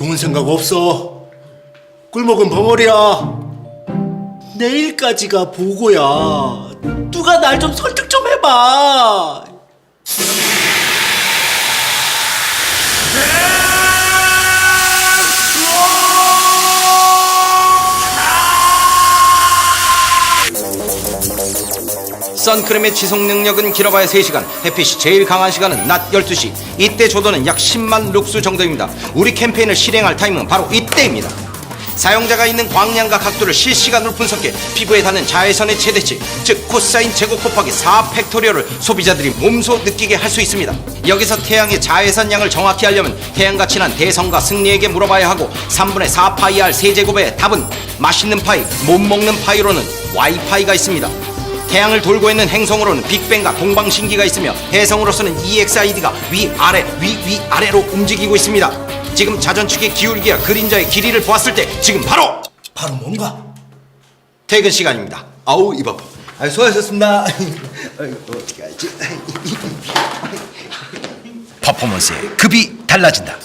아무 생각 없어. 꿀먹은 벙어리야. 내일까지가 보고야. 누가 날 좀 설득 좀 해봐. 선크림의 지속 능력은 길어봐야 3시간, 햇빛이 제일 강한 시간은 낮 12시. 이때 조도는 약 10만 룩스 정도입니다. 우리 캠페인을 실행할 타임은 바로 이때입니다. 사용자가 있는 광량과 각도를 실시간으로 분석해 피부에 닿는 자외선의 최대치, 즉 코사인 제곱 곱하기 4 팩토리얼을 소비자들이 몸소 느끼게 할 수 있습니다. 여기서 태양의 자외선 양을 정확히 알려면 태양과 친한 대성과 승리에게 물어봐야 하고 3분의 4 파이 R 세제곱의 답은 맛있는 파이, 못 먹는 파이로는 와이파이가 있습니다. 태양을 돌고 있는 행성으로는 빅뱅과 동방신기가 있으며 해성으로서는 EXID가 위아래 위위아래로 움직이고 있습니다. 지금 자전축의 기울기와 그림자의 길이를 보았을 때 지금 바로 바로 뭔가? 퇴근 시간입니다. 아우 입 아파. 아, 수고하셨습니다. 아이고, 어떻게 하지? 퍼포먼스의 급이 달라진다.